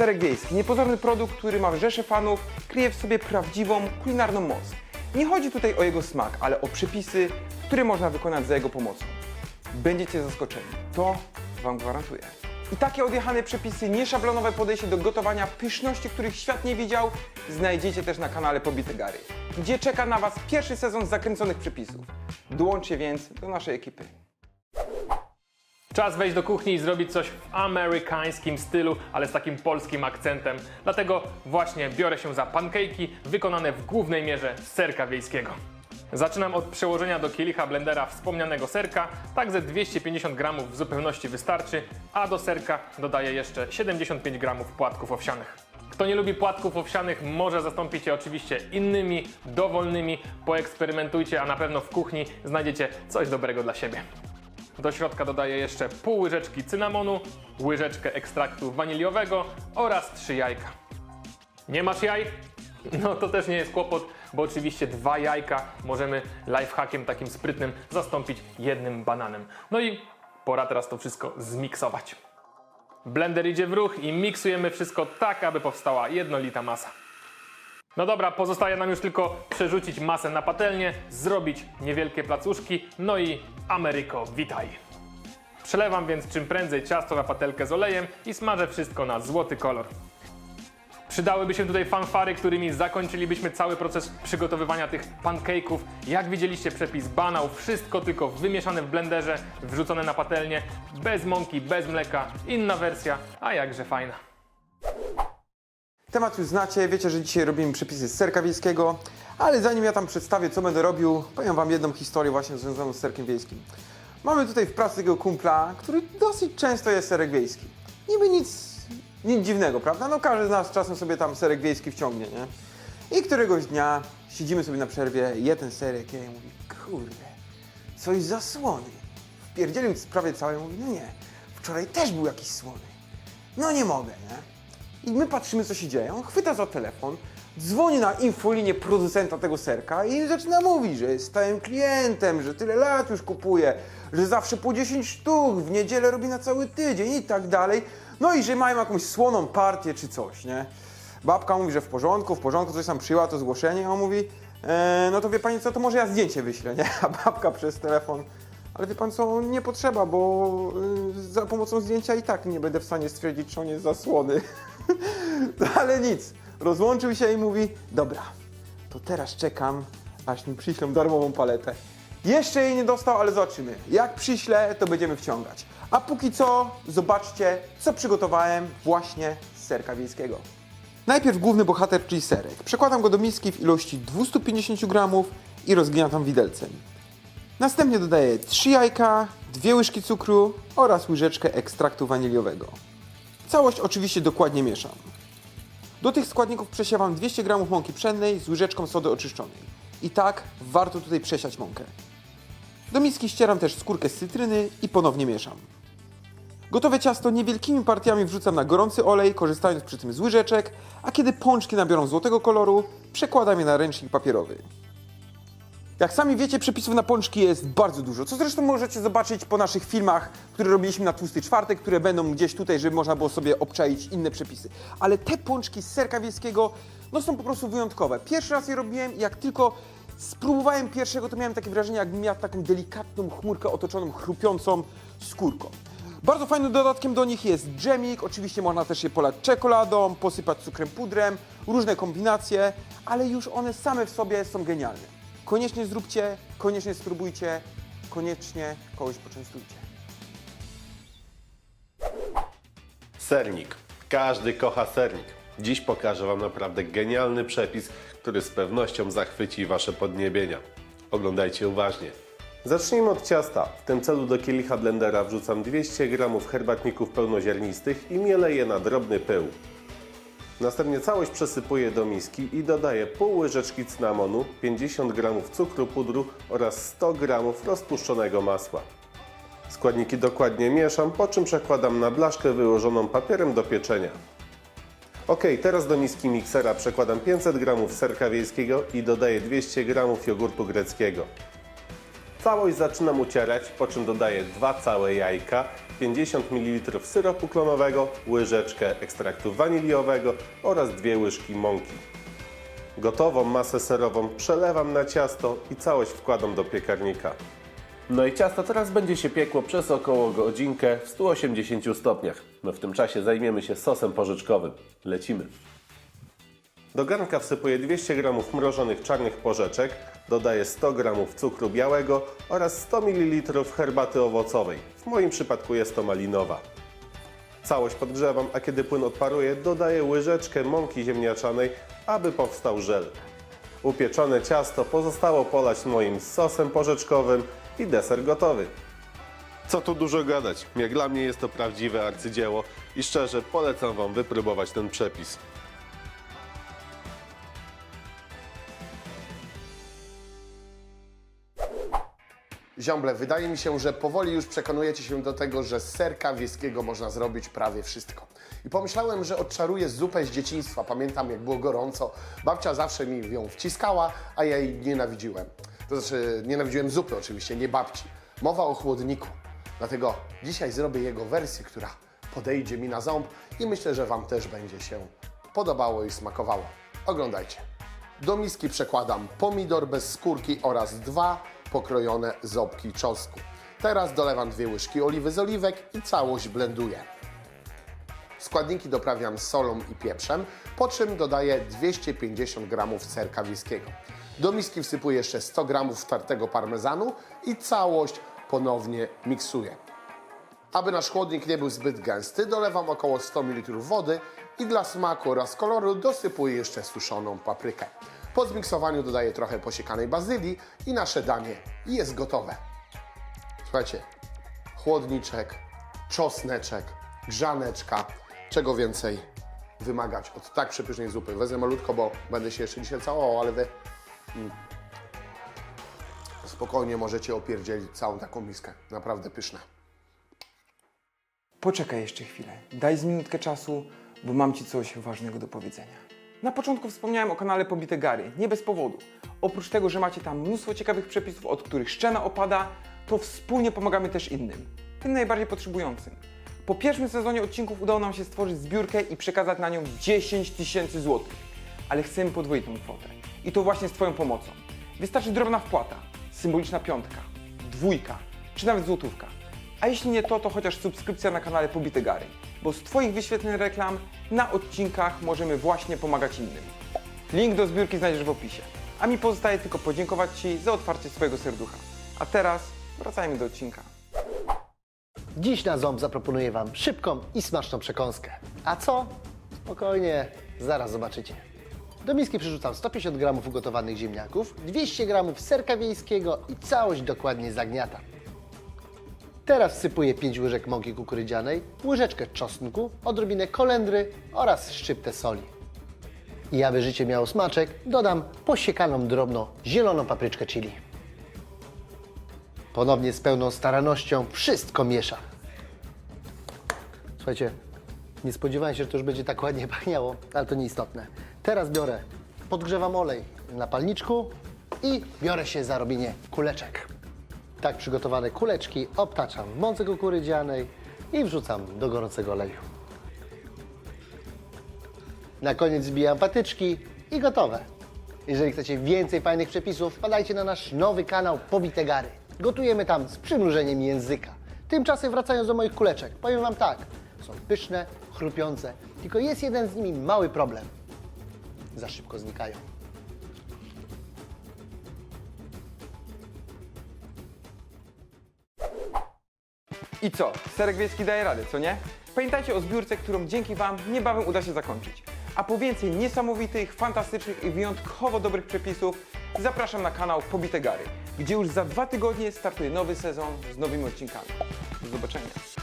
Serek wiejski, niepozorny produkt, który ma rzesze fanów, kryje w sobie prawdziwą kulinarną moc. Nie chodzi tutaj o jego smak, ale o przepisy, które można wykonać za jego pomocą. Będziecie zaskoczeni, to Wam gwarantuję. I takie odjechane przepisy, nieszablonowe podejście do gotowania, pyszności, których świat nie widział, znajdziecie też na kanale Pobite Gary, gdzie czeka na Was pierwszy sezon zakręconych przepisów. Dołączcie więc do naszej ekipy. Czas wejść do kuchni i zrobić coś w amerykańskim stylu, ale z takim polskim akcentem. Dlatego właśnie biorę się za pancake'i wykonane w głównej mierze z serka wiejskiego. Zaczynam od przełożenia do kielicha blendera wspomnianego serka, tak ze 250 gramów w zupełności wystarczy, a do serka dodaję jeszcze 75 gramów płatków owsianych. Kto nie lubi płatków owsianych, może zastąpić je oczywiście innymi, dowolnymi. Poeksperymentujcie, a na pewno w kuchni znajdziecie coś dobrego dla siebie. Do środka dodaję jeszcze pół łyżeczki cynamonu, łyżeczkę ekstraktu waniliowego oraz trzy jajka. Nie masz jaj? No to też nie jest kłopot, bo oczywiście dwa jajka możemy lifehackiem takim sprytnym zastąpić jednym bananem. No i pora teraz to wszystko zmiksować. Blender idzie w ruch i miksujemy wszystko tak, aby powstała jednolita masa. No dobra, pozostaje nam już tylko przerzucić masę na patelnię, zrobić niewielkie placuszki, no i Ameryko, witaj! Przelewam więc czym prędzej ciasto na patelkę z olejem i smażę wszystko na złoty kolor. Przydałyby się tutaj fanfary, którymi zakończylibyśmy cały proces przygotowywania tych pancake'ów. Jak widzieliście przepis banał, wszystko tylko wymieszane w blenderze, wrzucone na patelnię, bez mąki, bez mleka, inna wersja, a jakże fajna. Temat już znacie, wiecie, że dzisiaj robimy przepisy z serka wiejskiego, ale zanim ja tam przedstawię, co będę robił, powiem Wam jedną historię właśnie związaną z serkiem wiejskim. Mamy tutaj w pracy takiego kumpla, który dosyć często jest serek wiejski. Niby nic, nic dziwnego, prawda? No każdy z nas czasem sobie tam serek wiejski wciągnie, nie? I któregoś dnia siedzimy sobie na przerwie, je ten serek, i mówi, kurde, coś za słony. Wpierdzielił prawie całe, mówi, no nie, wczoraj też był jakiś słony. No nie mogę, nie? I my patrzymy, co się dzieje. On chwyta za telefon, dzwoni na infolinię producenta tego serka i zaczyna mówić, że jest stałym klientem, że tyle lat już kupuje, że zawsze po 10 sztuk, w niedzielę robi na cały tydzień i tak dalej. No i że mają jakąś słoną partię czy coś, nie? Babka mówi, że w porządku, w porządku, coś tam przyjęła to zgłoszenie, a on mówi, e, no to wie pani co, to może ja zdjęcie wyślę, nie? A babka przez telefon, ale wie pan co, nie potrzeba, bo y, za pomocą zdjęcia i tak nie będę w stanie stwierdzić, czy on jest zasłony. No ale nic. Rozłączył się i mówi: Dobra, to teraz czekam, aż mi przyślą darmową paletę. Jeszcze jej nie dostał, ale zobaczymy. Jak przyślę, to będziemy wciągać. A póki co, zobaczcie, co przygotowałem właśnie z serka wiejskiego. Najpierw główny bohater, czyli serek. Przekładam go do miski w ilości 250 gramów i rozgniatam widelcem. Następnie dodaję 3 jajka, 2 łyżki cukru oraz łyżeczkę ekstraktu waniliowego. Całość oczywiście dokładnie mieszam. Do tych składników przesiewam 200 g mąki pszennej z łyżeczką sody oczyszczonej. I tak warto tutaj przesiać mąkę. Do miski ścieram też skórkę z cytryny i ponownie mieszam. Gotowe ciasto niewielkimi partiami wrzucam na gorący olej, korzystając przy tym z łyżeczek, a kiedy pączki nabiorą złotego koloru, przekładam je na ręcznik papierowy. Jak sami wiecie, przepisów na pączki jest bardzo dużo, co zresztą możecie zobaczyć po naszych filmach, które robiliśmy na Tłusty Czwartek, które będą gdzieś tutaj, żeby można było sobie obczaić inne przepisy. Ale te pączki z serka wiejskiego, no są po prostu wyjątkowe. Pierwszy raz je robiłem i jak tylko spróbowałem pierwszego, to miałem takie wrażenie, jakbym miał taką delikatną chmurkę otoczoną chrupiącą skórką. Bardzo fajnym dodatkiem do nich jest dżemik, oczywiście można też je polać czekoladą, posypać cukrem pudrem, różne kombinacje, ale już one same w sobie są genialne. Koniecznie zróbcie, koniecznie spróbujcie, koniecznie kogoś poczęstujcie. Sernik. Każdy kocha sernik. Dziś pokażę Wam naprawdę genialny przepis, który z pewnością zachwyci Wasze podniebienia. Oglądajcie uważnie. Zacznijmy od ciasta. W tym celu do kielicha blendera wrzucam 200 g herbatników pełnoziarnistych i mielę je na drobny pył. Następnie całość przesypuję do miski i dodaję pół łyżeczki cynamonu, 50 g cukru pudru oraz 100 g rozpuszczonego masła. Składniki dokładnie mieszam, po czym przekładam na blaszkę wyłożoną papierem do pieczenia. Ok, teraz do miski miksera przekładam 500 g serka wiejskiego i dodaję 200 g jogurtu greckiego. Całość zaczynam ucierać, po czym dodaję dwa całe jajka, 50 ml syropu klonowego, łyżeczkę ekstraktu waniliowego oraz dwie łyżki mąki. Gotową masę serową przelewam na ciasto i całość wkładam do piekarnika. No i ciasto teraz będzie się piekło przez około godzinkę w 180 stopniach. No w tym czasie zajmiemy się sosem porzeczkowym. Lecimy. Do garnka wsypuję 200 g mrożonych czarnych porzeczek, dodaję 100 g cukru białego oraz 100 ml herbaty owocowej. W moim przypadku jest to malinowa. Całość podgrzewam, a kiedy płyn odparuje, dodaję łyżeczkę mąki ziemniaczanej, aby powstał żel. Upieczone ciasto pozostało polać moim sosem porzeczkowym i deser gotowy. Co tu dużo gadać, jak dla mnie jest to prawdziwe arcydzieło i szczerze polecam Wam wypróbować ten przepis. Ziomble, wydaje mi się, że powoli już przekonujecie się do tego, że z serka wieskiego można zrobić prawie wszystko. I pomyślałem, że odczaruję zupę z dzieciństwa. Pamiętam, jak było gorąco. Babcia zawsze mi ją wciskała, a ja jej nienawidziłem. To znaczy, nienawidziłem zupy oczywiście, nie babci. Mowa o chłodniku. Dlatego dzisiaj zrobię jego wersję, która podejdzie mi na ząb i myślę, że Wam też będzie się podobało i smakowało. Oglądajcie. Do miski przekładam pomidor bez skórki oraz dwa pokrojone ząbki czosnku. Teraz dolewam dwie łyżki oliwy z oliwek i całość blenduję. Składniki doprawiam solą i pieprzem, po czym dodaję 250 g serka wiejskiego. Do miski wsypuję jeszcze 100 g tartego parmezanu i całość ponownie miksuję. Aby nasz chłodnik nie był zbyt gęsty, dolewam około 100 ml wody i dla smaku oraz koloru dosypuję jeszcze suszoną paprykę. Po zmiksowaniu dodaję trochę posiekanej bazylii i nasze danie jest gotowe. Słuchajcie, chłodniczek, czosneczek, grzaneczka, czego więcej wymagać od tak przepysznej zupy. Wezmę malutko, bo będę się jeszcze dzisiaj całował, ale wy mm, spokojnie możecie opierdzielić całą taką miskę. Naprawdę pyszne. Poczekaj jeszcze chwilę. Daj z minutkę czasu, bo mam Ci coś ważnego do powiedzenia. Na początku wspomniałem o kanale Pobite Gary, nie bez powodu. Oprócz tego, że macie tam mnóstwo ciekawych przepisów, od których szczena opada, to wspólnie pomagamy też innym, tym najbardziej potrzebującym. Po pierwszym sezonie odcinków udało nam się stworzyć zbiórkę i przekazać na nią 10 tysięcy złotych. Ale chcemy podwoić tą kwotę. I to właśnie z Twoją pomocą. Wystarczy drobna wpłata, symboliczna piątka, dwójka, czy nawet złotówka. A jeśli nie to, to chociaż subskrypcja na kanale Pobite Gary, bo z Twoich wyświetleń reklam na odcinkach możemy właśnie pomagać innym. Link do zbiórki znajdziesz w opisie. A mi pozostaje tylko podziękować Ci za otwarcie swojego serducha. A teraz wracajmy do odcinka. Dziś na ząb zaproponuję Wam szybką i smaczną przekąskę. A co? Spokojnie, zaraz zobaczycie. Do miski przyrzucam 150 g ugotowanych ziemniaków, 200 g serka wiejskiego i całość dokładnie zagniatam. Teraz wsypuję 5 łyżek mąki kukurydzianej, łyżeczkę czosnku, odrobinę kolendry oraz szczyptę soli. I aby życie miało smaczek, dodam posiekaną drobno zieloną papryczkę chili. Ponownie z pełną starannością wszystko miesza. Słuchajcie, nie spodziewałem się, że to już będzie tak ładnie pachniało, ale to nieistotne. Teraz biorę, podgrzewam olej na palniczku i biorę się za robienie kuleczek. Tak przygotowane kuleczki obtaczam w mące kukurydzianej i wrzucam do gorącego oleju. Na koniec zbijam patyczki i gotowe. Jeżeli chcecie więcej fajnych przepisów, wpadajcie na nasz nowy kanał Pobite Gary. Gotujemy tam z przymrużeniem języka. Tymczasem wracając do moich kuleczek, powiem Wam tak. Są pyszne, chrupiące, tylko jest jeden z nimi mały problem. Za szybko znikają. I co? Serek wiejski daje radę, co nie? Pamiętajcie o zbiórce, którą dzięki Wam niebawem uda się zakończyć. A po więcej niesamowitych, fantastycznych i wyjątkowo dobrych przepisów zapraszam na kanał Pobite Gary, gdzie już za dwa tygodnie startuje nowy sezon z nowymi odcinkami. Do zobaczenia.